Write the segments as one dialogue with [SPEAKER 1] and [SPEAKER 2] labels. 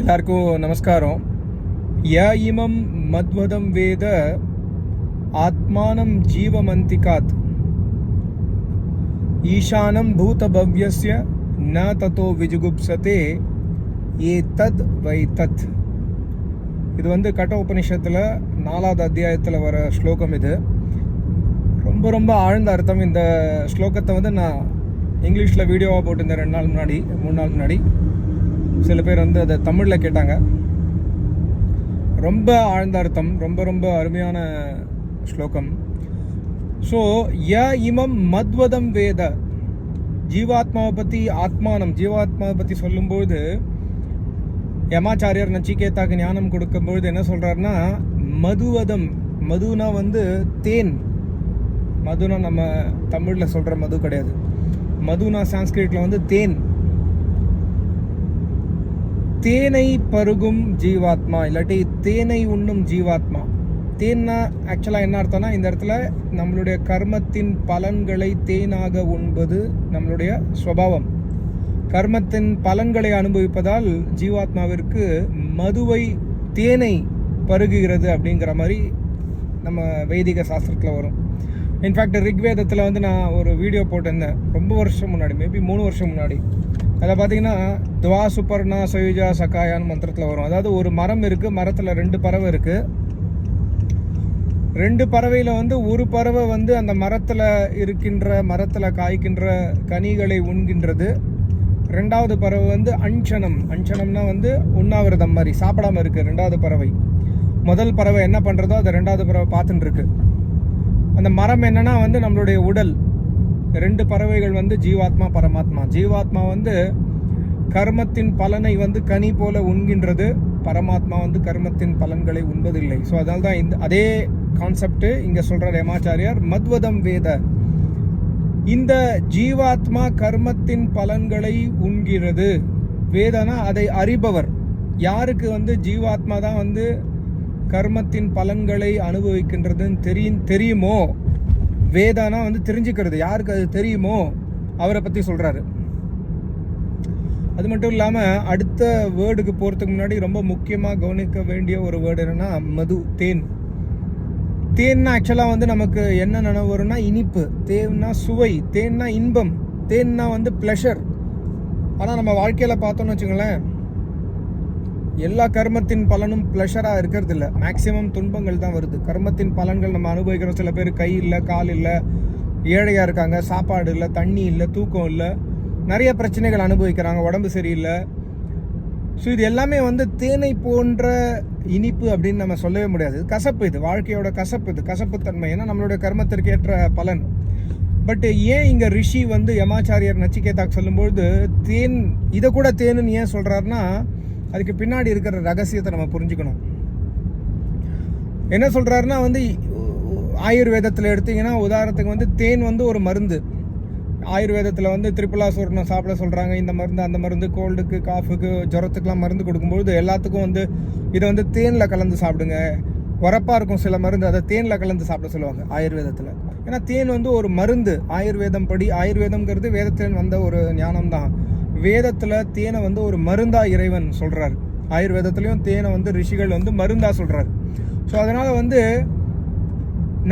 [SPEAKER 1] எல்லாருக்கும் நமஸ்காரம். ய இமம் மத்வதம் வேத ஆத்மானம் ஜீவமந்திகாத். ஈசானம் பூதபவ்யஸ்ய ந தத்தோ விஜுகுப்சதே ஏ தத் வை தத். இது வந்து கட்ட உபனிஷத்தில் நாலாவது அத்தியாயத்தில் வர ஸ்லோகம் இது. ரொம்ப ரொம்ப ஆழ்ந்த அர்த்தம் இந்த ஸ்லோகத்தை வந்து நான் இங்கிலீஷில் வீடியோவாக போட்டிருந்தேன் ரெண்டு நாள் முன்னாடி மூணு நாள் முன்னாடி. சில பேர் வந்து அதை தமிழில் கேட்டாங்க. ரொம்ப ஆழ்ந்த அர்த்தம் ரொம்ப ரொம்ப அருமையான ஸ்லோகம். ஸோ ய இமம் மத்வதம் வேத. ஜீவாத்மாவை பற்றி ஆத்மானம் ஜீவாத்மாவை பற்றி சொல்லும்போது யமாச்சாரியர் நச்சிகேத்தாக்கு ஞானம் கொடுக்கும்பொழுது என்ன சொல்கிறாருன்னா மதுவதம் மதுனா வந்து தேன். மதுனா நம்ம தமிழில் சொல்கிற மது கிடையாது. மதுனா சான்ஸ்கிரிட்டில் வந்து தேன். தேனை பருகும் ஜீவாத்மா இல்லாட்டி தேனை உண்ணும் ஜீவாத்மா. தேன்னா ஆக்சுவலாக என்ன அர்த்தம்னா இந்த இடத்துல நம்மளுடைய கர்மத்தின் பலன்களை தேனாக உண்பது நம்மளுடைய ஸ்வபாவம் கர்மத்தின் பலன்களை அனுபவிப்பதால் ஜீவாத்மாவிற்கு மதுவை தேனை பருகுகிறது அப்படிங்கிற மாதிரி நம்ம வைதிக சாஸ்திரத்தில் வரும். இன்ஃபேக்ட் ரிக்வேதத்தில் வந்து நான் ஒரு வீடியோ போட்டிருந்தேன். ரொம்ப வருஷம் முன்னாடி மேபி மூணு வருஷம் முன்னாடி. அதில் பார்த்தீங்கன்னா துவா சுப்பர்ணா சயுஜா சகாயான்னு மந்திரத்தில் வரும். அதாவது ஒரு மரம் இருக்குது மரத்தில் ரெண்டு பறவை இருக்குது ரெண்டு பறவையில் வந்து ஒரு பறவை வந்து அந்த மரத்தில் இருக்கின்ற மரத்தில் காய்க்கின்ற கனிகளை உண்கின்றது. ரெண்டாவது பறவை வந்து அஞ்சனம். அஞ்சனம்னா வந்து உண்ணாவிரதம் மாதிரி சாப்பிடாம இருக்குது ரெண்டாவது பறவை. முதல் பறவை என்ன பண்ணுறதோ அதை ரெண்டாவது பறவை பார்த்துட்டுருக்கு அந்த மரம் என்னன்னா வந்து நம்மளுடைய உடல். ரெண்டு பறவைகள் வந்து ஜீவாத்மா பரமாத்மா. ஜீவாத்மா வந்து கர்மத்தின் பலனை வந்து கனி போல உண்கின்றது. பரமாத்மா வந்து கர்மத்தின் பலன்களை உண்பதில்லை. ஸோ அதனால தான் இந்த அதே கான்செப்ட் இங்கே சொல்கிறார் எமாச்சாரியார் மத்வதம் வேத. இந்த ஜீவாத்மா கர்மத்தின் பலன்களை உண்கிறது. வேதனா அதை அறிபவர். யாருக்கு வந்து ஜீவாத்மா தான் வந்து கர்மத்தின் பலன்களை அனுபவிக்கின்றதுன்னு தெரியும் தெரியுமோ? வேதானா வந்து தெரிஞ்சுக்கிறது யாருக்கு அது தெரியுமோ அவரை பற்றி சொல்கிறாரு அது மட்டும் இல்லாமல் அடுத்த வேர்டுக்கு போகிறதுக்கு முன்னாடி ரொம்ப முக்கியமாக கவனிக்க வேண்டிய ஒரு வேர்டு என்னன்னா மது தேன். தேன்னா ஆக்சுவலாக வந்து நமக்கு என்ன நினைவு வரும்னா இனிப்பு. தேன்னா சுவை தேன்னா இன்பம் தேன்னா வந்து ப்ளஷர் ஆனால் நம்ம வாழ்க்கையில் பார்த்தோன்னு வச்சுங்களேன் எல்லா கர்மத்தின் பலனும் ப்ளஷராக இருக்கிறது இல்லை மேக்சிமம் துன்பங்கள் தான் வருது. கர்மத்தின் பலன்கள் நம்ம அனுபவிக்கிறோம். சில பேர் கை இல்லை கால் இல்லை ஏழையாக இருக்காங்க சாப்பாடு இல்லை தண்ணி இல்லை தூக்கம் இல்லை நிறைய பிரச்சனைகள் அனுபவிக்கிறாங்க உடம்பு சரியில்லை. ஸோ இது எல்லாமே வந்து தேனை போன்ற இனிப்பு அப்படின்னு நம்ம சொல்லவே முடியாது. கசப்பு இது. வாழ்க்கையோட கசப்பு இது. கசப்புத்தன்மை ஏன்னா நம்மளுடைய கர்மத்திற்கு ஏற்ற பலன். பட் ஏன் இங்கே ரிஷி வந்து யமாச்சாரியர் நச்சிகேதாக்கு சொல்லும்பொழுது தேன் இதை கூட தேனுன்னு ஏன் சொல்கிறாருன்னா அதுக்கு பின்னாடி இருக்கிற ரகசியத்தை நம்ம புரிஞ்சுக்கணும். என்ன சொல்கிறாருன்னா வந்து ஆயுர்வேதத்தில் எடுத்திங்கன்னா உதாரணத்துக்கு வந்து தேன் வந்து ஒரு மருந்து. ஆயுர்வேதத்தில் வந்து திரிபுலா சூர்ணம் சாப்பிட சொல்கிறாங்க இந்த மருந்து அந்த மருந்து கோல்டுக்கு காஃபுக்கு ஜுரத்துக்கெலாம் மருந்து கொடுக்கும்பொழுது எல்லாத்துக்கும் வந்து இதை வந்து தேனில் கலந்து சாப்பிடுங்க. உரப்பாக இருக்கும் சில மருந்து அதை தேனில் கலந்து சாப்பிட சொல்லுவாங்க ஆயுர்வேதத்தில். ஏன்னா தேன் வந்து ஒரு மருந்து. ஆயுர்வேதம் படி ஆயுர்வேதம்ங்கிறது வேதத்தில் வந்த ஒரு ஞானம் தான் வேதத்தில் தேனை வந்து ஒரு மருந்தா இறைவன் சொல்கிறார் ஆயுர்வேதத்துலேயும் தேனை வந்து ரிஷிகள் வந்து மருந்தா சொல்கிறார் ஸோ அதனால் வந்து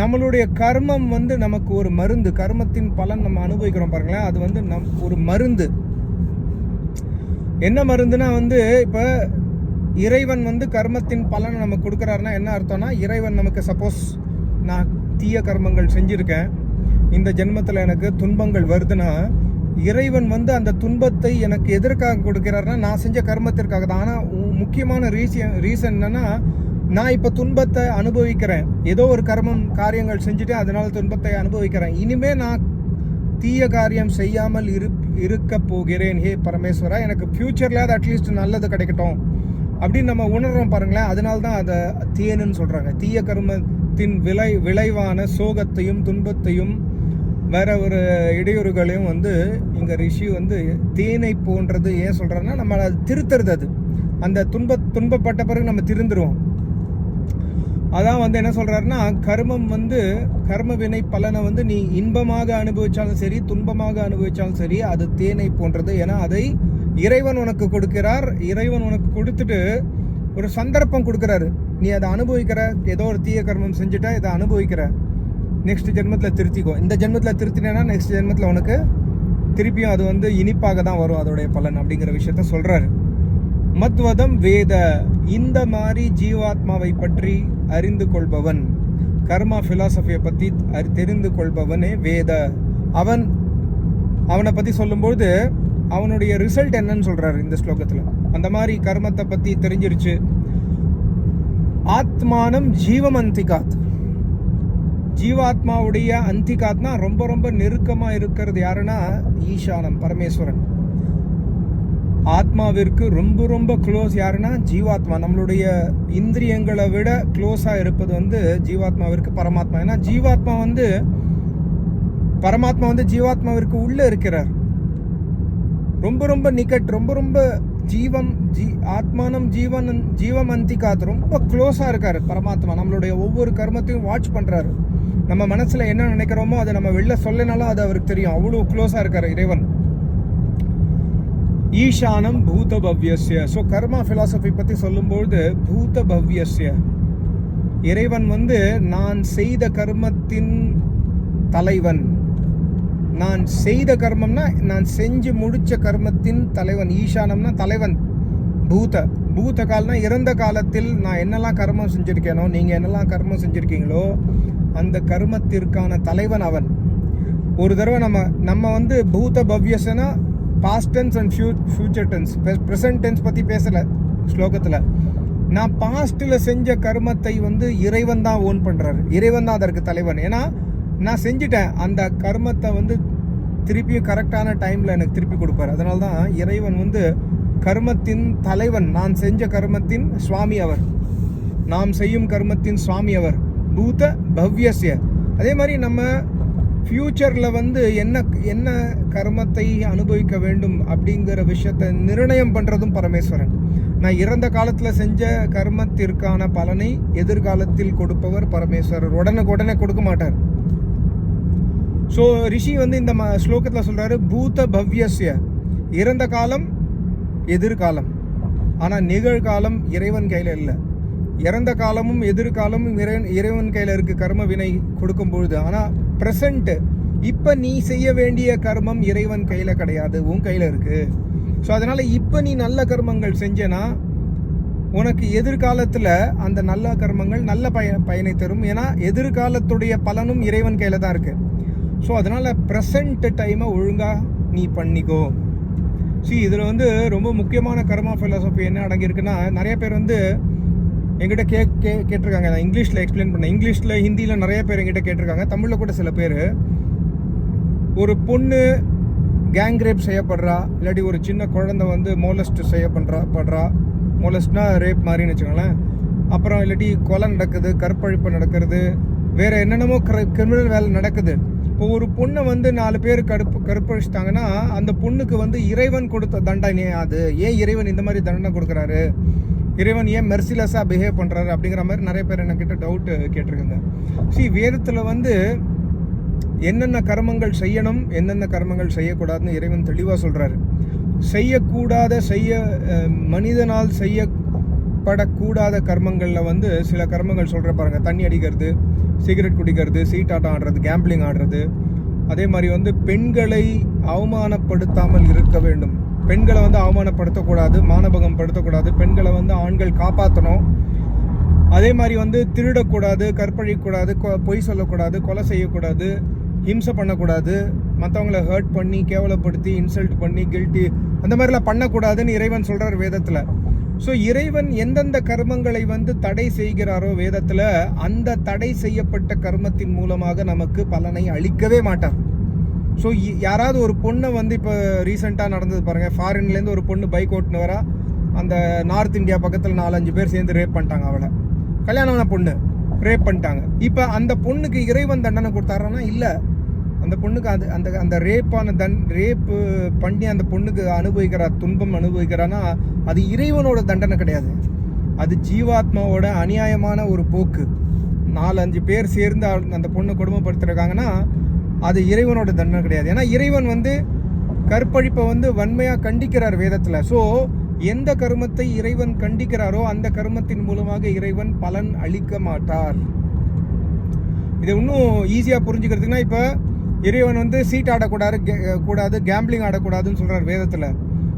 [SPEAKER 1] நம்மளுடைய கர்மம் வந்து நமக்கு ஒரு மருந்து கர்மத்தின் பலன் நம்ம அனுபவிக்கிறோம் பாருங்களேன். அது வந்து நம் ஒரு மருந்து. என்ன மருந்துனா வந்து இப்போ இறைவன் வந்து கர்மத்தின் பலனை நமக்கு கொடுக்குறாருன்னா என்ன அர்த்தம்னா இறைவன் நமக்கு சப்போஸ் நான் தீய கர்மங்கள் செஞ்சுருக்கேன். இந்த ஜென்மத்தில் எனக்கு துன்பங்கள் வருதுன்னா இறைவன் வந்து அந்த துன்பத்தை எனக்கு எதற்காக கொடுக்கிறாருன்னா நான் செஞ்ச கர்மத்திற்காக தான். ஆனால் முக்கியமான ரீசன் ரீசன் என்னன்னா நான் இப்போ துன்பத்தை அனுபவிக்கிறேன். ஏதோ ஒரு கர்மம் காரியங்கள் செஞ்சுட்டு அதனால துன்பத்தை அனுபவிக்கிறேன். இனிமே நான் தீய காரியம் செய்யாமல் இரு இருக்க போகிறேன். ஹே பரமேஸ்வரா எனக்கு ஃப்யூச்சரில் அது அட்லீஸ்ட் நல்லது கிடைக்கட்டும். அப்படின்னு நம்ம உணர்றோம் பாருங்களேன். அதனால தான் அதை தீயனுன்னு சொல்கிறாங்க தீய கர்மத்தின் விளை விளைவான சோகத்தையும் துன்பத்தையும் வேற ஒரு இடையூறுகளையும் வந்து இங்கே ரிஷி வந்து தேனை போன்றது ஏன் சொல்கிறாருன்னா நம்ம அது திருத்துறது அது. அந்த துன்ப துன்பப்பட்ட பிறகு நம்ம திருந்துருவோம். அதான் வந்து என்ன சொல்றாருன்னா கர்மம் வந்து கர்ம வினை பலனை வந்து நீ இன்பமாக அனுபவிச்சாலும் சரி துன்பமாக அனுபவிச்சாலும் சரி அது தேனை போன்றது. ஏன்னா அதை இறைவன் உனக்கு கொடுக்கிறார். இறைவன் உனக்கு கொடுத்துட்டு ஒரு சந்தர்ப்பம் கொடுக்குறாரு. நீ அதை அனுபவிக்கிற ஏதோ ஒரு தீய கர்மம் செஞ்சுட்டா இதை அனுபவிக்கிற. நெக்ஸ்ட் ஜென்மத்தில் திருத்திக்கோ. இந்த ஜென்மத்தில் திருத்தினேன்னா நெக்ஸ்ட் ஜென்மத்தில் உனக்கு திருப்பியும் அது வந்து இனிப்பாக தான் வரும் அதோடைய பலன் அப்படிங்கிற விஷயத்த சொல்கிறாரு மத்வதம் வேத இந்த மாதிரி ஜீவாத்மாவை பற்றி அறிந்து கொள்பவன் கர்மா ஃபிலாசபியை பற்றி அறி தெரிந்து கொள்பவனே வேத. அவன் அவனை பற்றி சொல்லும்போது அவனுடைய ரிசல்ட் என்னன்னு சொல்கிறாரு இந்த ஸ்லோகத்தில். அந்த மாதிரி கர்மத்தை பற்றி தெரிஞ்சிருச்சு. ஆத்மானம் ஜீவமந்திகாத். ஜீவாத்மாவுடைய அந்திகாத்னா ரொம்ப ரொம்ப நெருக்கமாக இருக்கிறது யாருன்னா ஈசானம் பரமேஸ்வரன். ஆத்மாவிற்கு ரொம்ப ரொம்ப க்ளோஸ் யாருன்னா ஜீவாத்மா. நம்மளுடைய இந்திரியங்களை விட க்ளோஸாக இருப்பது வந்து ஜீவாத்மாவிற்கு பரமாத்மா. ஏன்னா ஜீவாத்மா வந்து பரமாத்மா வந்து ஜீவாத்மாவிற்கு உள்ளே இருக்கிறார். ரொம்ப ரொம்ப நிக்கட் ரொம்ப ரொம்ப ஜீவம் ஜீ ஆத்மானம் ஜீவன் ஜீவம் அந்திகாத் ரொம்ப க்ளோஸாக இருக்கார் பரமாத்மா. நம்மளுடைய ஒவ்வொரு கர்மத்தையும் வாட்ச் பண்ணுறாரு நம்ம மனசில் என்ன நினைக்கிறோமோ அதை நம்ம வெளில சொல்லினாலும் அது அவருக்கு தெரியும். அவ்வளோ க்ளோஸாக இருக்கார் இறைவன். ஈசானம் பூத பவ்யஸ்ய ஸோ கர்மா ஃபிலாசபி பற்றி சொல்லும்பொழுது பூத பவ்யஸ்ய இறைவன் வந்து நான் செய்த கர்மத்தின் தலைவன். நான் செய்த கர்மம்னா நான் செஞ்சு முடிச்ச கர்மத்தின் தலைவன். ஈசானம்னா தலைவன். பூத. பூத்த காலம்னா இறந்த காலத்தில் நான் என்னெல்லாம் கர்மம் செஞ்சுருக்கேனோ நீங்கள் என்னெல்லாம் கர்மம் செஞ்சுருக்கீங்களோ அந்த கர்மத்திற்கான தலைவன் அவன். ஒரு தடவை நம்ம நம்ம வந்து பூத பவ்யசனா past tense and fu future tense present tense பற்றி பேசலை ஸ்லோகத்தில். நான் பாஸ்ட்டில் செஞ்ச கர்மத்தை வந்து இறைவன் தான் ஓன் பண்ணுறாரு இறைவன் தான் அதற்கு தலைவன். ஏன்னா நான் செஞ்சிட்டேன். அந்த கர்மத்தை வந்து திருப்பியும் கரெக்டான டைமில் எனக்கு திருப்பி கொடுப்பாரு. அதனால தான் இறைவன் வந்து கர்மத்தின் தலைவன். நான் செஞ்ச கர்மத்தின் சுவாமி அவர். நாம் செய்யும் கர்மத்தின் சுவாமி அவர். பூத பவ்யஸ்ய. அதே மாதிரி நம்ம ஃப்யூச்சரில் வந்து என்ன என்ன கர்மத்தை அனுபவிக்க வேண்டும் அப்படிங்கிற விஷயத்தை நிர்ணயம் பண்ணுறதும் பரமேஸ்வரன். நான் இறந்த காலத்தில் செஞ்ச கர்மத்திற்கான பலனை எதிர்காலத்தில் கொடுப்பவர் பரமேஸ்வரர். உடனுக்குடனே கொடுக்க மாட்டார். ஸோ ரிஷி வந்து இந்த ம ஸ்லோகத்தில் சொல்கிறாரு பூத பவ்யஸ்ய. இறந்த காலம் எதிர்காலம். ஆனால் நிகழ்காலம் இறைவன் கையில் இல்லை. இறந்த காலமும் எதிர்காலமும் இறைவன் இறைவன் கையில் இருக்க கர்ம வினை கொடுக்கும் பொழுது ஆனால் ப்ரெசண்ட் இப்போ நீ செய்ய வேண்டிய கர்மம் இறைவன் கையில் கிடையாது உன் கையில் இருக்கு. ஸோ அதனால் இப்போ நீ நல்ல கர்மங்கள் செஞ்சேன்னா உனக்கு எதிர்காலத்தில் அந்த நல்ல கர்மங்கள் நல்ல பய பயனை தரும். ஏன்னா எதிர்காலத்துடைய பலனும் இறைவன் கையில் தான் இருக்கு. ஸோ அதனால் ப்ரெசண்ட் டைமை ஒழுங்காக நீ பண்ணிக்கோ. சி இதில் வந்து ரொம்ப முக்கியமான கர்மா ஃபிலாசபி என்ன அடங்கியிருக்குன்னா நிறைய பேர் வந்து எங்கிட்ட கே கே கேட்டிருக்காங்க. நான் இங்கிலீஷில் எக்ஸ்பிளைன் பண்ணேன். இங்கிலீஷில் ஹிந்தியில் நிறைய பேர் எங்கிட்ட கேட்டிருக்காங்க. தமிழில் கூட சில பேர். ஒரு பொண்ணு கேங் ரேப் செய்யப்படுறா இல்லாட்டி ஒரு சின்ன குழந்தை வந்து மோலஸ்ட் செய்ய பண்ணுறா படுறா. மோலஸ்ட்னா ரேப் மாதிரின்னு வச்சுக்கோங்களேன். அப்புறம் இல்லாட்டி கொலை நடக்குது கற்பழிப்பு நடக்கிறது வேறு என்னென்னமோ கிரிமினல் வேலை நடக்குது. இப்போ ஒரு பொண்ணை வந்து நாலு பேர் கருப்பு கருப்பழிச்சிட்டாங்கன்னா அந்த பொண்ணுக்கு வந்து இறைவன் கொடுத்த தண்டனை அது? ஏன் இறைவன் இந்த மாதிரி தண்டனை கொடுக்குறாரு? இறைவன் ஏன் மெர்சிலஸாக பிஹேவ் பண்ணுறாரு அப்படிங்கிற மாதிரி நிறைய பேர் என்கிட்ட டவுட்டு கேட்டிருக்காங்க. சி வேதத்தில் வந்து என்னென்ன கர்மங்கள் செய்யணும் என்னென்ன கர்மங்கள் செய்யக்கூடாதுன்னு இறைவன் தெளிவாக சொல்கிறாரு செய்யக்கூடாத செய்ய மனிதனால் செய்யப்படக்கூடாத கர்மங்களில் வந்து சில கர்மங்கள் சொல்கிற பாருங்க. தண்ணி அடிக்கிறது சிகரெட் குடிக்கிறது சீட்டாட்டம் ஆடுறது கேம்பிளிங் ஆடுறது. அதே மாதிரி வந்து பெண்களை அவமானப்படுத்தாமல் இருக்க வேண்டும். பெண்களை வந்து அவமானப்படுத்தக்கூடாது மானபகம் படுத்தக்கூடாது பெண்களை வந்து ஆண்கள் காப்பாற்றணும் அதே மாதிரி வந்து திருடக்கூடாது கற்பழிக்கக்கூடாது கொ- பொய் சொல்லக்கூடாது கொலை செய்யக்கூடாது ஹிம்சை பண்ணக்கூடாது. மற்றவங்கள ஹர்ட் பண்ணி கேவலப்படுத்தி இன்சல்ட் பண்ணி கில்ட்டி அந்த மாதிரிலாம் பண்ணக்கூடாதுன்னு இறைவன் சொல்கிறார் வேதத்தில். ஸோ இறைவன் எந்தெந்த கர்மங்களை வந்து தடை செய்கிறாரோ வேதத்தில் அந்த தடை செய்யப்பட்ட கர்மத்தின் மூலமாக நமக்கு பலனை அளிக்கவே மாட்டார். ஸோ யாராவது ஒரு பொண்ணை வந்து இப்போ ரீசெண்டாக நடந்தது பாருங்கள் ஃபாரின்லேருந்து ஒரு பொண்ணு பைக் ஓட்டுன்னு வரா அந்த நார்த் இந்தியா பக்கத்தில் நாலஞ்சு பேர் சேர்ந்து ரேப் பண்ணிட்டாங்க அவளை. கல்யாணமான பொண்ணு ரேப் பண்ணிட்டாங்க. இப்போ அந்த பொண்ணுக்கு இறைவன் தண்டனை கொடுத்தாருன்னா இல்லை. அந்த பொண்ணுக்கு அது அந்த அந்த ரேப்பான தன் ரேப்பு பண்ணி அந்த பொண்ணுக்கு அனுபவிக்கிறா துன்பம் அனுபவிக்கிறான்னா அது இறைவனோட தண்டனை கிடையாது. அது ஜீவாத்மாவோட அநியாயமான ஒரு போக்கு. நாலஞ்சு பேர் சேர்ந்து அந்த பொண்ணை கொடுமைப்படுத்திருக்காங்கன்னா அது இறைவனோட தண்டனை கிடையாது. ஏன்னா இறைவன் வந்து கற்பழிப்பை வந்து வன்மையாக கண்டிக்கிறார் வேதத்தில். ஸோ எந்த கருமத்தை இறைவன் கண்டிக்கிறாரோ அந்த கருமத்தின் மூலமாக இறைவன் பலன் அளிக்க மாட்டார். இதை இன்னும் ஈஸியாக புரிஞ்சுக்கிறதுக்குன்னா இப்போ இறைவன் வந்து சீட் ஆடக்கூடாது கே- கூடாது கேம்பிளிங் ஆடக்கூடாதுன்னு சொல்கிறார் வேதத்தில்.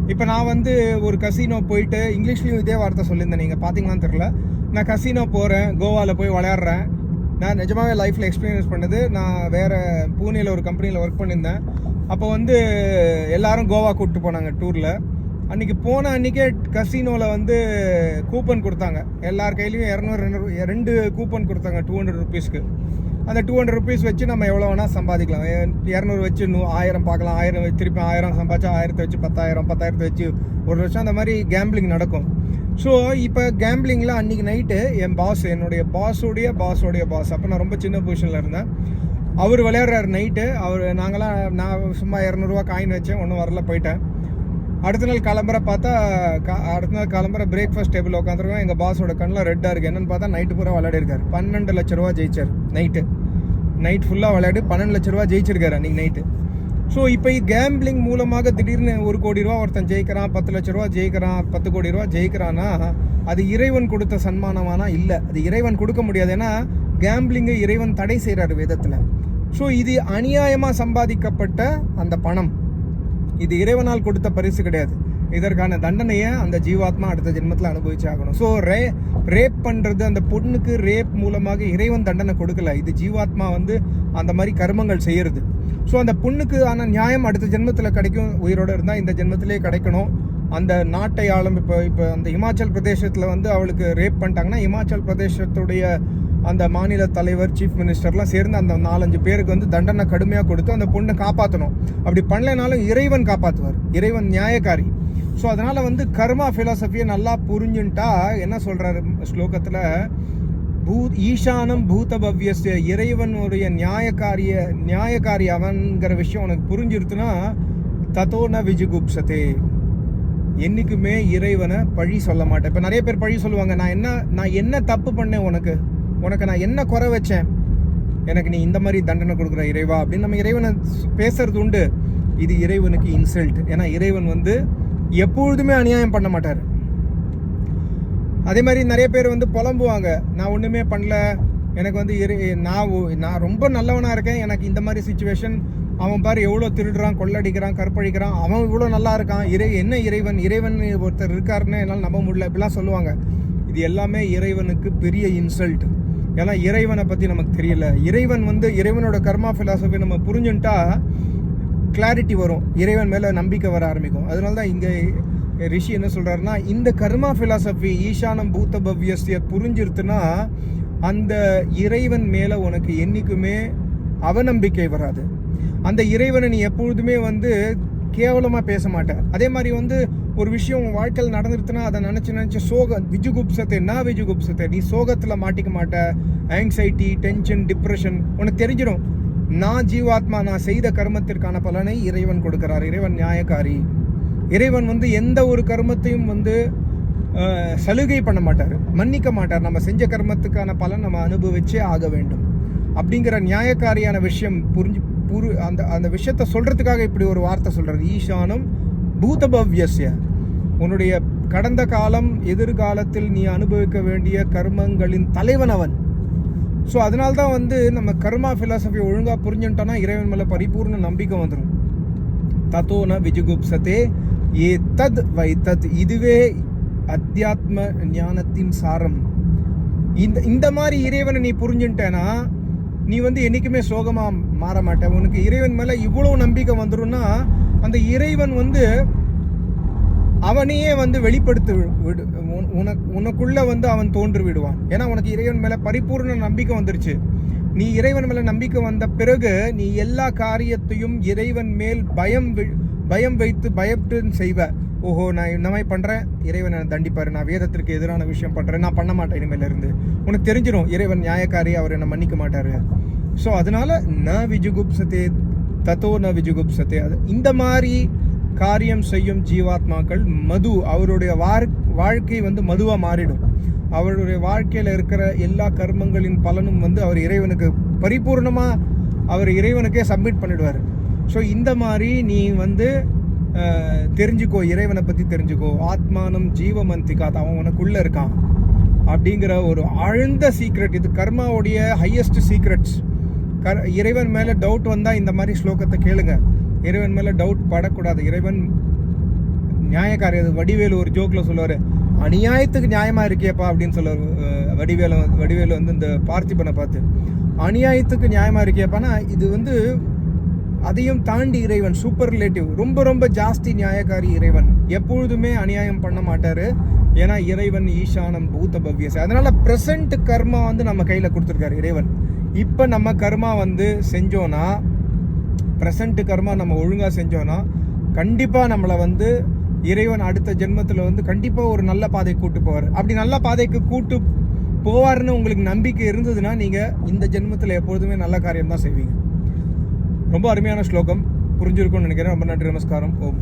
[SPEAKER 1] இப்போ நான் வந்து ஒரு கசினோ போயிட்டு இங்கிலீஷ்லேயும் இதே வார்த்தை சொல்லியிருந்தேன். நீங்கள் பார்த்தீங்களான்னு தெரில நான் கசினோ போகிறேன் கோவாவில் போய் விளையாடுறேன். நான் நிஜமாகவே லைஃப்பில் எக்ஸ்பீரியன்ஸ் பண்ணது நான் வேறு பூனேயில் ஒரு கம்பெனியில் ஒர்க் பண்ணியிருந்தேன். அப்போ வந்து எல்லோரும் கோவா கூப்பிட்டு போனாங்க டூரில் அன்னைக்கு போன அன்றைக்கே கசினோவில் வந்து கூப்பன் கொடுத்தாங்க. எல்லார் கையிலையும் இரநூறு ரெண்டு ரெண்டு கூப்பன் கொடுத்தாங்க டூ ஹண்ட்ரட் ருபீஸ்க்கு அந்த டூ ஹண்ட்ரட் ருபீஸ் வச்சு நம்ம எவ்வளோ வேணால் சம்பாதிக்கலாம். இரநூறு வச்சு நூ ஆயிரம் பார்க்கலாம். ஆயிரம் திருப்பி ஆயிரம் சம்பாதிச்சா ஆயிரத்தை வச்சு பத்தாயிரம் பத்தாயிரத்தை வச்சு ஒரு வருஷம் அந்த மாதிரி கேம்பிளிங் நடக்கும். ஸோ இப்போ கேம்பிளிங்கில் அன்றைக்கி நைட்டு என் பாஸ் என்னுடைய பாஸோடைய பாஸோடைய பாஸ் அப்போ நான் ரொம்ப சின்ன பொசிஷனில் இருந்தேன். அவர் விளையாடுறாரு நைட்டு அவர் நாங்களாம் நான் சும்மா இரநூறுவா காயின் வச்சேன். ஒன்றும் வரல போயிட்டேன். அடுத்த நாள் கிளம்புற பார்த்தா கா- அடுத்த நாள் கிளம்புற பிரேக்ஃபாஸ்ட் டேபிள் உட்காந்துருக்கோம் எங்கள் பாஸோட கண்ணில் ரெட்டாக இருக்குது என்னென்னு பார்த்தா நைட்டு பூரா விளையாடிருக்காரு. பன்னெண்டு லட்ச ரூபா ஜெயிச்சார் நைட்டு நைட் ஃபுல்லாக விளையாடி பன்னெண்டு லட்ச ரூபா ஜெயிச்சிருக்காரு அன்றைக்கி நைட்டு ஸோ இப்போ கேம்பிளிங் மூலமாக திடீர்னு ஒரு கோடி ரூபா ஒருத்தன் ஜெயிக்கிறான் பத்து லட்ச ரூபா ஜெயிக்கிறான் பத்து கோடி ரூபா ஜெயிக்கிறான்னா அது இறைவன் கொடுத்த சன்மானமானா இல்லை. அது இறைவன் கொடுக்க முடியாது. ஏன்னா கேம்பிளிங்கை இறைவன் தடை செய்கிறாரு வேதத்தில். ஸோ இது அநியாயமாக சம்பாதிக்கப்பட்ட அந்த பணம். இது இறைவனால் கொடுத்த பரிசு கிடையாது. இதற்கான தண்டனையை அந்த ஜீவாத்மா அடுத்த ஜென்மத்தில் அனுபவிச்சு ஆகணும். ஸோ ரே ரேப் பண்ணுறது அந்த பொண்ணுக்கு ரேப் மூலமாக இறைவன் தண்டனை கொடுக்கல. இது ஜீவாத்மா வந்து அந்த மாதிரி கர்மங்கள் செய்கிறது ஸோ அந்த பொண்ணுக்கு ஆன நியாயம் அடுத்த ஜென்மத்தில் கிடைக்கும் உயிரோடு இருந்தால் இந்த ஜென்மத்திலே கிடைக்கணும். அந்த நாட்டை ஆளும் இப்போ இப்போ அந்த இமாச்சல் பிரதேசத்தில் வந்து அவளுக்கு ரேப் பண்ணிட்டாங்கன்னா இமாச்சல் பிரதேசத்துடைய அந்த மாநில தலைவர் சீஃப் மினிஸ்டர்லாம் சேர்ந்து அந்த நாலஞ்சு பேருக்கு வந்து தண்டனை கடுமையாக கொடுத்து அந்த பொண்ணை காப்பாற்றணும் அப்படி பண்ணலைனாலும் இறைவன் காப்பாற்றுவார் இறைவன் நியாயக்காரி. ஸோ அதனால் வந்து கர்மா ஃபிலாசபியை நல்லா புரிஞ்சுட்டா என்ன சொல்கிறாரு ஸ்லோகத்தில்? பூ ஈசானம் பூதபவ்யஸ்ய இறைவனுடைய நியாயக்காரிய நியாயக்காரி அவன்கிற விஷயம் உனக்கு புரிஞ்சிருச்சுன்னா தத்தோன விஜுகுப்சதே. என்றைக்குமே இறைவனை பழி சொல்ல மாட்டேன். இப்போ நிறைய பேர் பழி சொல்லுவாங்க நான் என்ன நான் என்ன தப்பு பண்ணேன் உனக்கு? உனக்கு நான் என்ன குறை வச்சேன்? எனக்கு நீ இந்த மாதிரி தண்டனை கொடுக்குற இறைவா? அப்படின்னு நம்ம இறைவனை பேசுறது உண்டு. இது இறைவனுக்கு இன்சல்ட் ஏன்னா இறைவன் வந்து எப்பொழுதுமே அநியாயம் பண்ண மாட்டார். அதே மாதிரி நிறைய பேர் வந்து புலம்புவாங்க. நான் ஒன்றுமே பண்ணல. எனக்கு வந்து இறை நான் நான் ரொம்ப நல்லவனாக இருக்கேன். எனக்கு இந்த மாதிரி சுச்சுவேஷன் அவன் பாரு எவ்வளோ திருடுறான் கொள்ளடிக்கிறான் கற்பழிக்கிறான். அவன் இவ்வளோ நல்லா இருக்கான். இறை என்ன இறைவன்? இறைவன் ஒருத்தர் இருக்காருன்னு என்னால் நம்ப முடியல. இப்படிலாம் சொல்லுவாங்க. இது எல்லாமே இறைவனுக்கு பெரிய இன்சல்ட் ஏன்னா இறைவனை பற்றி நமக்கு தெரியல. இறைவன் வந்து இறைவனோட கர்மா ஃபிலாசபி நம்ம புரிஞ்சுட்டா கிளாரிட்டி வரும். இறைவன் மேலே நம்பிக்கை வர ஆரம்பிக்கும். அதனால தான் இங்கே ரிஷி என்ன சொல்கிறாருன்னா இந்த கர்மா ஃபிலாசபி ஈசானம் பூத்த பவ்யஸ்தியை புரிஞ்சிருத்துன்னா அந்த இறைவன் மேலே உனக்கு என்றைக்குமே அவநம்பிக்கை வராது. அந்த இறைவனை நீ எப்பொழுதுமே வந்து கேவலமாக பேச மாட்ட. அதே மாதிரி வந்து ஒரு விஷயம் உன் வாழ்க்கையில் நடந்துருச்சுன்னா அதை நினச்சி நினச்சி சோக விஜுகுப்சத்தை நான் விஜுகுப்சத்தை நீ சோகத்தில் மாட்டிக்க மாட்ட. ஆங்ஸைட்டி டென்ஷன் டிப்ரெஷன் உனக்கு தெரிஞ்சிடும் நான் ஜீவாத்மா நான் செய்த கர்மத்திற்கான பலனை இறைவன் கொடுக்கிறார். இறைவன் நியாயக்காரி. இறைவன் வந்து எந்த ஒரு கர்மத்தையும் வந்து சலுகை பண்ண மாட்டார். மன்னிக்க மாட்டார். நம்ம செஞ்ச கர்மத்துக்கான பலன் நம்ம அனுபவிச்சே ஆக வேண்டும். அப்படிங்கிற நியாயக்காரியான விஷயம் புரிஞ்சு புரு அந்த அந்த விஷயத்த சொல்கிறதுக்காக இப்படி ஒரு வார்த்தை சொல்கிறது ஈசானம் பூதபவ்யஸ்ய. உன்னுடைய கடந்த காலம் எதிர்காலத்தில் நீ அனுபவிக்க வேண்டிய கர்மங்களின் தலைவன் அவன். ஸோ அதனால்தான் வந்து நம்ம கர்மா ஃபிலாசபி ஒழுங்காக புரிஞ்சுட்டோன்னா இறைவன் மேலே பரிபூர்ண நம்பிக்கை வந்துடும் தத்தோன விஜுகுப்சத்தே ஏ தத் வை தத் இதுவே அத்தியாத்ம ஞானத்தின் சாரம் இந்த இந்த மாதிரி இறைவனை நீ புரிஞ்சுட்டேன்னா நீ வந்து என்னைக்குமே சோகமாக மாற மாட்டேன் உனக்கு இறைவன் மேலே இவ்வளோ நம்பிக்கை வந்துடும்னா அந்த இறைவன் வந்து அவனையே வந்து வெளிப்படுத்தி விடு உனக்கு உனக்குள்ளே வந்து அவன் தோன்று விடுவான் ஏன்னா உனக்கு இறைவன் மேலே பரிபூர்ண நம்பிக்கை வந்துருச்சு நீ இறைவன் மேலே நம்பிக்கை வந்த பிறகு நீ எல்லா காரியத்தையும் இறைவன் மேல் பயம் வி- பயம் வைத்து பயப்பட்டு செய்வ. ஓஹோ நான் இந்த மாதிரி பண்ணுறேன் இறைவன் நான் தண்டிப்பார். நான் வேதத்திற்கு எதிரான விஷயம் பண்ணுறேன் நான் பண்ண மாட்டேன் இனிமேலேருந்து. உனக்கு தெரிஞ்சிடும் இறைவன் நியாயக்காரி அவர் என்னை மன்னிக்க மாட்டாரு. ஸோ அதனால ந விஜுகுப்சத்தே தத்தோ ந விஜுகுப்சத்தே அது இந்த மாதிரி காரியம் செய்யும் ஜீவாத்மாக்கள் மது அவருடைய வாழ்க்கை வந்து மதுவாக மாறிடும். அவருடைய வாழ்க்கையில் இருக்கிற எல்லா கர்மங்களின் பலனும் வந்து அவர் இறைவனுக்கு பரிபூர்ணமாக அவர் இறைவனுக்கே சப்மிட் பண்ணிடுவார். ஸோ இந்த மாதிரி நீ வந்து தெரிஞ்சுக்கோ இறைவனை பற்றி தெரிஞ்சுக்கோ. ஆத்மானம் ஜீவமந்திகாத் அவன் உனக்குள்ளே இருக்கான். அப்படிங்கிற ஒரு ஆழ்ந்த சீக்ரெட் இது கர்மாவுடைய ஹையஸ்ட் சீக்ரெட்ஸ் கர் இறைவன் மேலே டவுட் வந்தால் இந்த மாதிரி ஸ்லோகத்தை கேளுங்க. இறைவன் மேலே டவுட் படக்கூடாது. இறைவன் நியாயக்காரி அது வடிவேலு ஒரு ஜோக்கில் சொல்லுவார். அநியாயத்துக்கு நியாயமாக இருக்கியப்பா அப்படின்னு சொல்லுவார். வடிவேலு வடிவேலு வந்து இந்த பார்த்திபனை பார்த்து. அநியாயத்துக்கு நியாயமாக இருக்கியப்பானா இது வந்து அதையும் தாண்டி இறைவன் சூப்பர் ரிலேட்டிவ் ரொம்ப ரொம்ப ஜாஸ்தி நியாயக்காரி இறைவன். எப்பொழுதுமே அநியாயம் பண்ண மாட்டார். ஏன்னா இறைவன் ஈசானம் பூத்த பவ்யச அதனால் ப்ரெசண்ட் கர்மா வந்து நம்ம கையில் கொடுத்துருக்காரு இறைவன். இப்போ நம்ம கர்மா வந்து செஞ்சோன்னா ப்ரெசண்ட் கர்மா நம்ம ஒழுங்காக செஞ்சோன்னா கண்டிப்பாக நம்மளை வந்து இறைவன் அடுத்த ஜென்மத்தில் வந்து கண்டிப்பாக ஒரு நல்ல பாதை கூட்டு போவார். அப்படி நல்ல பாதைக்கு கூட்டு போவாருன்னு உங்களுக்கு நம்பிக்கை இருந்ததுன்னா நீங்கள் இந்த ஜென்மத்தில் எப்பொழுதுமே நல்ல காரியம் தான் செய்வீங்க. ரொம்ப அருமையான ஸ்லோகம். புரிஞ்சிருக்கும்னு நினைக்கிறேன். ரொம்ப நன்றி நமஸ்காரம். ஓம்.